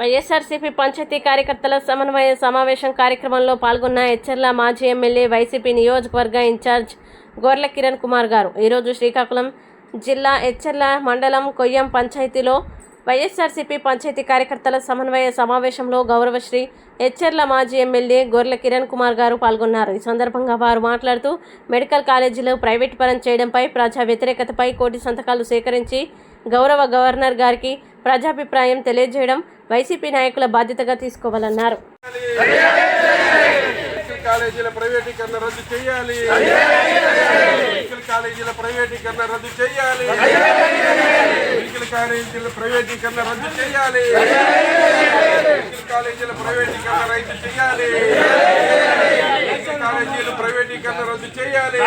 వైఎస్ఆర్సీపీ పంచాయతీ కార్యకర్తల సమన్వయ సమావేశం కార్యక్రమంలో పాల్గొన్న హెచ్చర్ల మాజీ ఎమ్మెల్యే వైసీపీ నియోజకవర్గ ఇన్ఛార్జ్ గోర్ల కిరణ్ కుమార్ గారు. ఈరోజు శ్రీకాకుళం జిల్లా హెచ్చర్ల మండలం కొయ్యం పంచాయతీలో వైఎస్ఆర్సీపీ పంచాయతీ కార్యకర్తల సమన్వయ సమావేశంలో గౌరవశ్రీ ఎచ్చర్ల మాజీ ఎమ్మెల్యే గొర్ల కిరణ్ కుమార్ గారు పాల్గొన్నారు. ఈ సందర్భంగా వారు మాట్లాడుతూ మెడికల్ కాలేజీలు ప్రైవేట్ పరం చేయడంపై ప్రజా వ్యతిరేకతపై కోటి సంతకాలు సేకరించి గౌరవ గవర్నర్ గారికి ప్రజాభిప్రాయం తెలియజేయడం వైసీపీ నాయకుల బాధ్యతగా తీసుకోవాలన్నారు. మెడికల్ కాలేజీల ప్రైవేటీకరణ రద్దు చేయాలి. మెడికల్ కాలేజీల ప్రైవేటీకరణ రద్దు చేయాలి. మెడికల్ కాలేజీల ప్రైవేటీకరణ రద్దు చేయాలి. మెడికల్ కాలేజీల ప్రైవేటీకరణ రద్దు చేయాలి. మెడికల్ కాలేజీలు ప్రైవేటీకరణ రద్దు చేయాలి.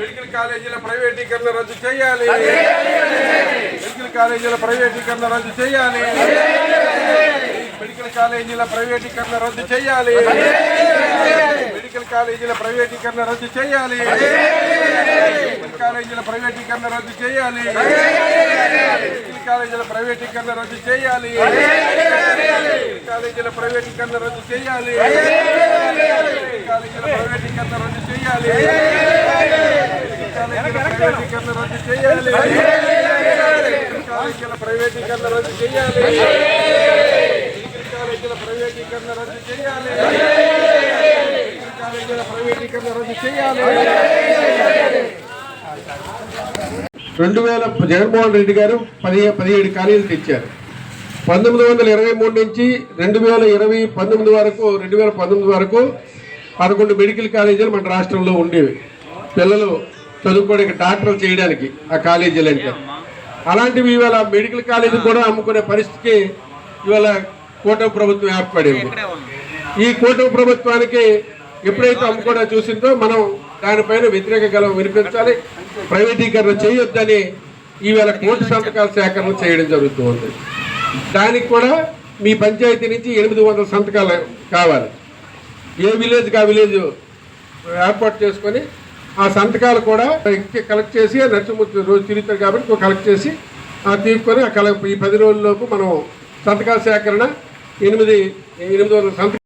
మెడికల్ కాలేజీల ప్రైవేటీకరణ రద్దు చేయాలి. కాలేజీల ప్రైవేటీకరణ రద్దు చేయాలి. మెడికల్ కాలేజీల ప్రైవేటీకరణ రద్దు చేయాలి. మెడికల్ కాలేజీల ప్రైవేటీకరణ రద్దు చేయాలి. మెడికల్ కాలేజీల ప్రైవేటీకరణ రద్దు చేయాలి. మెడికల్ కాలేజీల ప్రైవేటీకరణ రద్దు చేయాలి. కాలేజీల ప్రైవేటీకరణ రద్దు చేయాలి. కాలేజీల ప్రైవేటీకరణ రద్దు చేయాలి. కాలేజీల ప్రైవేటీకరణ రద్దు చేయాలి. కాలేజీల ప్రైవేటీకరణ రద్దు చేయాలి. కాలేజీల ప్రైవేటీకరణ రద్దు చేయాలి. కాలేజీల ప్రైవేటీకరణ రద్దు చేయాలి. రెండు వేల జగన్మోహన్ రెడ్డి గారు పదిహే పదిహేడు కాలేజీలు తెచ్చారు. పంతొమ్మిది వందల ఇరవై మూడు నుంచి రెండు వేల ఇరవై పంతొమ్మిది వరకు రెండు వేల పంతొమ్మిది వరకు పదకొండు మెడికల్ కాలేజీలు మన రాష్ట్రంలో ఉండేవి. పిల్లలు చదువుకోవడానికి డాక్టర్లు చేయడానికి ఆ కాలేజీలు అంటే అలాంటివి ఇవాళ మెడికల్ కాలేజీ కూడా అమ్ముకునే పరిస్థితికి ఇవాళ కూటమి ప్రభుత్వం ఏర్పడింది. ఈ కూటమి ప్రభుత్వానికి ఎప్పుడైతే అమ్ముకోవడం చూసిందో మనం దానిపైన వ్యతిరేక గలం వినిపించాలి. ప్రైవేటీకరణ చేయొద్దని ఈవేళ కోటి సంతకాల సేకరణ చేయడం జరుగుతుంది. దానికి కూడా మీ పంచాయతీ నుంచి ఎనిమిది వందల సంతకాలు కావాలి. ఏ విలేజ్కి ఆ విలేజ్ ఏర్పాటు చేసుకొని ఆ సంతకాలు కూడా కలెక్ట్ చేసి నరసింహమూర్తి రోజు తిరుగుతారు కాబట్టి కలెక్ట్ చేసి ఆ తీసుకొని ఆ కల ఈ పది రోజుల్లోపు మనం సంతకాల సేకరణ ఎనిమిది ఎనిమిది వందల సంతకాలు